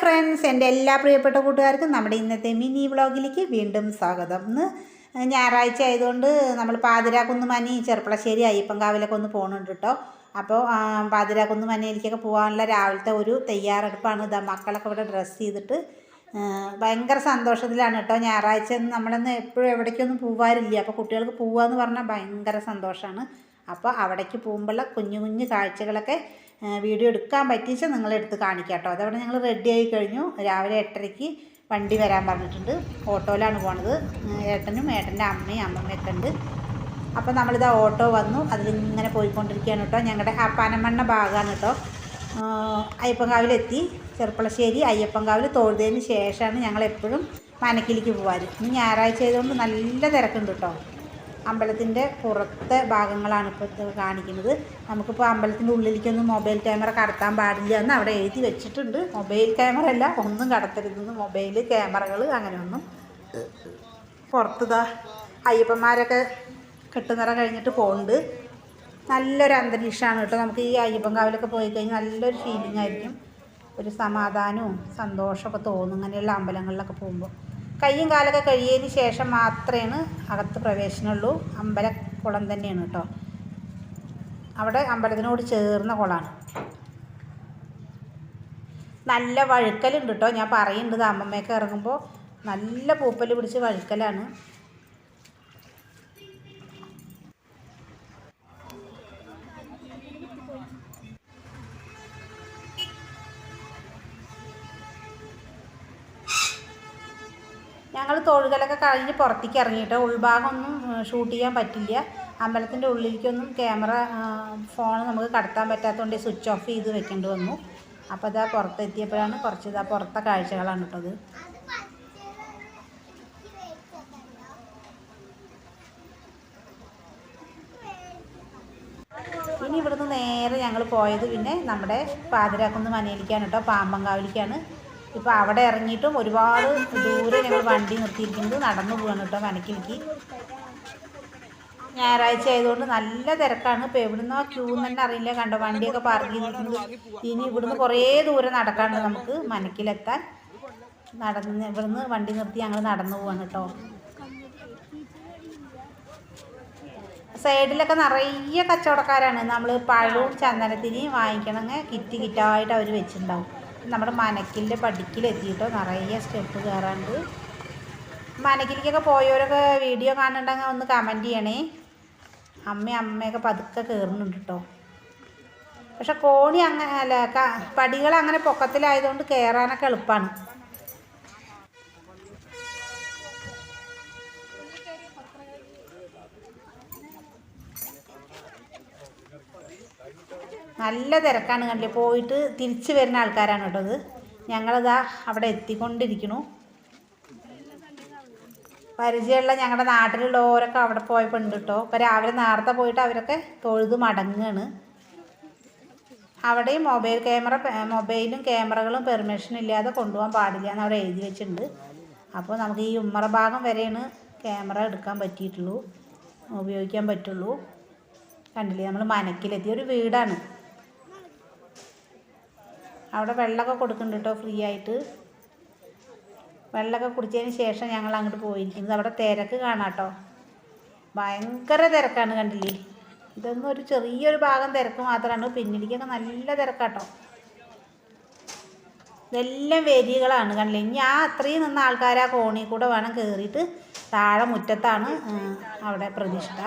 Friends എന്റെ എല്ലാ പ്രിയപ്പെട്ട കൂട്ടുകാർക്കും നമ്മുടെ ഇന്നത്തെ മിനി വ്ളോഗിലേക്ക് വീണ്ടും സ്വാഗതം. ഇന്ന് ഞായറാഴ്ച ആയതുകൊണ്ട് നമ്മൾ പാതിരാക്കുന്ന് മനി ചെറുപ്പളശ്ശേരി അയ്യപ്പൻകാവിലൊക്കെ ഒന്ന് പോകുന്നുണ്ട് കേട്ടോ അപ്പോൾ പാതിരാക്കുന്ന് മനയിലേക്കൊക്കെ പോകാനുള്ള രാവിലത്തെ ഒരു തയ്യാറെടുപ്പാണ്. ഇതാ മക്കളൊക്കെ ഇവിടെ ഡ്രസ്സ് ചെയ്തിട്ട് ഭയങ്കര സന്തോഷത്തിലാണ് കേട്ടോ ഞായറാഴ്ച നമ്മളൊന്നും എപ്പോഴും എവിടേക്കൊന്നും പോവാറില്ല. അപ്പോൾ കുട്ടികൾക്ക് പോകാന്ന് പറഞ്ഞാൽ ഭയങ്കര സന്തോഷമാണ് അപ്പോൾ അവിടേക്ക് പോകുമ്പോഴുള്ള കുഞ്ഞു കുഞ്ഞു കാഴ്ചകളൊക്കെ വീഡിയോ എടുക്കാൻ പറ്റിച്ച് നിങ്ങളെടുത്ത് കാണിക്കാം കേട്ടോ. അതവിടെ ഞങ്ങൾ റെഡി ആയി കഴിഞ്ഞു. രാവിലെ എട്ടരയ്ക്ക് വണ്ടി വരാൻ പറഞ്ഞിട്ടുണ്ട്. ഓട്ടോയിലാണ് പോണത്. ഏട്ടനും ഏട്ടന്റെ അമ്മയും അമ്മമ്മയൊക്കെ ഉണ്ട്. അപ്പോൾ നമ്മളിതാ ഓട്ടോ വന്നു. അതിലിങ്ങനെ പോയിക്കൊണ്ടിരിക്കുകയാണ് കേട്ടോ. ഞങ്ങളുടെ ആ പനമണ്ണ ഭാഗമാണ് കേട്ടോ. അയ്യപ്പങ്കാവിലെത്തി ചെറുപ്പളശ്ശേരി അയ്യപ്പൻകാവിൽ തൊഴുതതിന് ശേഷമാണ് ഞങ്ങൾ എപ്പോഴും മനക്കിലേക്ക് പോകാറ്. ഇനി ഞായറാഴ്ച ആയതുകൊണ്ട് നല്ല തിരക്കുണ്ട് കേട്ടോ. അമ്പലത്തിന്റെ പുറത്തെ ഭാഗങ്ങളാണ് ഇപ്പോൾ കാണിക്കുന്നത്. നമുക്കിപ്പോൾ അമ്പലത്തിന്റെ ഉള്ളിലേക്കൊന്നും മൊബൈൽ ക്യാമറ കടത്താൻ പാടില്ല എന്ന് അവിടെ എഴുതി വെച്ചിട്ടുണ്ട്. മൊബൈൽ ക്യാമറ അല്ല ഒന്നും കടത്തരുതെന്ന് മൊബൈൽ ക്യാമറകൾ അങ്ങനെയൊന്നും പുറത്തുതാ അയ്യപ്പന്മാരൊക്കെ കെട്ടുനിറ കഴിഞ്ഞിട്ട് പോകുന്നുണ്ട് നല്ലൊരു അന്തരീക്ഷമാണ് കേട്ടോ. നമുക്ക് ഈ അയ്യപ്പൻകാവിലൊക്കെ പോയി കഴിഞ്ഞാൽ നല്ലൊരു ഫീലിംഗ് ആയിരിക്കും. ഒരു സമാധാനവും സന്തോഷമൊക്കെ തോന്നും ഇങ്ങനെയുള്ള അമ്പലങ്ങളിലൊക്കെ പോകുമ്പോൾ. കയ്യും കാലൊക്കെ കഴിയതിന് ശേഷം മാത്രമേ അകത്ത് പ്രവേശനമുള്ളൂ അമ്പലക്കുളം തന്നെയാണ് കേട്ടോ അവിടെ അമ്പലത്തിനോട് ചേർന്ന കുളമാണ് നല്ല വഴുക്കലുണ്ട് കേട്ടോ ഞാൻ പറയുന്നുണ്ട് അമ്മമ്മയൊക്കെ ഇറങ്ങുമ്പോൾ നല്ല പൂപ്പൽ പിടിച്ച് വഴുക്കലാണ്. ഞങ്ങൾ തൊഴുകലൊക്കെ കഴിഞ്ഞ് പുറത്തേക്ക് ഇറങ്ങിയിട്ട് ഉൾഭാഗമൊന്നും ഷൂട്ട് ചെയ്യാൻ പറ്റില്ല. അമ്പലത്തിന്റെ ഉള്ളിലേക്കൊന്നും ക്യാമറ ഫോൺ നമുക്ക് കടത്താൻ പറ്റാത്തതുകൊണ്ട് സ്വിച്ച് ഓഫ് ചെയ്ത് വെക്കേണ്ടി വന്നു. അപ്പോൾ ഇതാ പുറത്തെത്തിയപ്പോഴാണ് കുറച്ച് ഇതാ പുറത്തെ കാഴ്ചകളാണ് കേട്ടത്. ഇനി ഇവിടുന്ന് നേരെ ഞങ്ങൾ പോയത് പിന്നെ നമ്മുടെ പാതിരാക്കുന്ന് മനയിലേക്കാണ് കേട്ടോ. പാമ്പങ്കാവിലേക്കാണ്. ഇപ്പോൾ അവിടെ ഇറങ്ങിയിട്ടും ഒരുപാട് ദൂരെ ഞങ്ങൾ വണ്ടി നിർത്തിയിരിക്കുന്നത് നടന്നു പോവാണ് കേട്ടോ മനക്കിലേക്ക് ഞായറാഴ്ച ആയതുകൊണ്ട് നല്ല തിരക്കാണ്. ഇപ്പോൾ എവിടുന്നോ ക്യൂ തന്നെ അറിയില്ല. കണ്ടോ വണ്ടിയൊക്കെ പാർക്ക് ചെയ്തിരിക്കുന്നത്. ഇനി ഇവിടുന്ന് കുറേ ദൂരം നടക്കാണ്ട് നമുക്ക് മനക്കിലെത്താൻ. നടന്ന് ഇവിടുന്ന് വണ്ടി നിർത്തി ഞങ്ങൾ നടന്നു പോവാണ് കേട്ടോ. സൈഡിലൊക്കെ നിറയെ കച്ചവടക്കാരാണ്. നമ്മൾ പഴവും ചന്ദനത്തിരിയും വാങ്ങിക്കണമെങ്കിൽ കിറ്റ് കിറ്റായിട്ട് അവർ വെച്ചിട്ടുണ്ടാവും. നമ്മുടെ മനക്കിന്റെ പടിക്കിലെത്തിയിട്ടോ. നിറയെ സ്റ്റെപ്പ് കയറാണ്ട്. മനക്കിലേക്കൊക്കെ പോയവരൊക്കെ വീഡിയോ കാണുന്നുണ്ടെങ്കിൽ ഒന്ന് കമന്റ് ചെയ്യണേ. അമ്മയും അമ്മയൊക്കെ പതുക്കെ കയറുന്നുണ്ട് കേട്ടോ പക്ഷെ കോണി അങ്ങനെ അല്ല പടികൾ അങ്ങനെ പൊക്കത്തിലായതുകൊണ്ട് കയറാനൊക്കെ എളുപ്പമാണ് നല്ല തിരക്കാണ് കണ്ടില്ലേ? പോയിട്ട് തിരിച്ചു വരുന്ന ആൾക്കാരാണ് കേട്ടോ ഇത്. ഞങ്ങളിതാ അവിടെ എത്തിക്കൊണ്ടിരിക്കണു. പരിചയമുള്ള ഞങ്ങളുടെ നാട്ടിലുള്ളവരൊക്കെ അവിടെ പോയപ്പോൾ ഉണ്ട് കേട്ടോ. ഇപ്പോൾ രാവിലെ നേരത്തെ പോയിട്ട് അവരൊക്കെ തൊഴുത് മടങ്ങുകയാണ് അവിടെയും മൊബൈൽ ക്യാമറ മൊബൈലും ക്യാമറകളും പെർമിഷൻ ഇല്ലാതെ കൊണ്ടുപോകാൻ പാടില്ല എന്ന് അവിടെ എഴുതി വെച്ചിട്ടുണ്ട്. അപ്പോൾ നമുക്ക് ഈ ഉമ്മറ ഭാഗം വരെയാണ് ക്യാമറ എടുക്കാൻ പറ്റിയിട്ടുള്ളൂ ഉപയോഗിക്കാൻ പറ്റുള്ളൂ. കണ്ടില്ലേ? നമ്മൾ മനക്കിലെത്തിയ ഒരു വീടാണ്. അവിടെ വെള്ളമൊക്കെ കൊടുക്കുന്നുണ്ട് കേട്ടോ ഫ്രീ ആയിട്ട്. വെള്ളമൊക്കെ കുടിച്ചതിന് ശേഷം ഞങ്ങൾ അങ്ങോട്ട് പോയിരിക്കുന്നത് അവിടെ തിരക്ക് കാണാം കേട്ടോ. ഭയങ്കര തിരക്കാണ് കണ്ടില്ലേ? ഇതൊന്നും ഒരു ചെറിയൊരു ഭാഗം തിരക്ക് മാത്രമാണ്. പിന്നിലേക്കൊക്കെ നല്ല തിരക്കാട്ടോ. ഇതെല്ലാം വേദികളാണ് കണ്ടില്ലേ? ഇനി ആ അത്രയും നിന്ന ആൾക്കാർ ആ കോണി കൂടെ വേണം കയറിയിട്ട് താഴെ മുറ്റത്താണ് അവിടെ പ്രതിഷ്ഠ.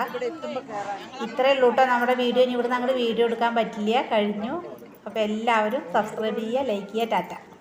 ഇത്രയേ ഉള്ളൂ കേട്ടോ. നമ്മുടെ വീഡിയോ. ഇനി ഇവിടുന്ന് അങ്ങോട്ട് വീഡിയോ എടുക്കാൻ പറ്റില്ല. കഴിഞ്ഞു. അപ്പോൾ എല്ലാവരും സബ്സ്ക്രൈബ് ചെയ്യുക ലൈക്ക് ചെയ്യുക ടാറ്റ.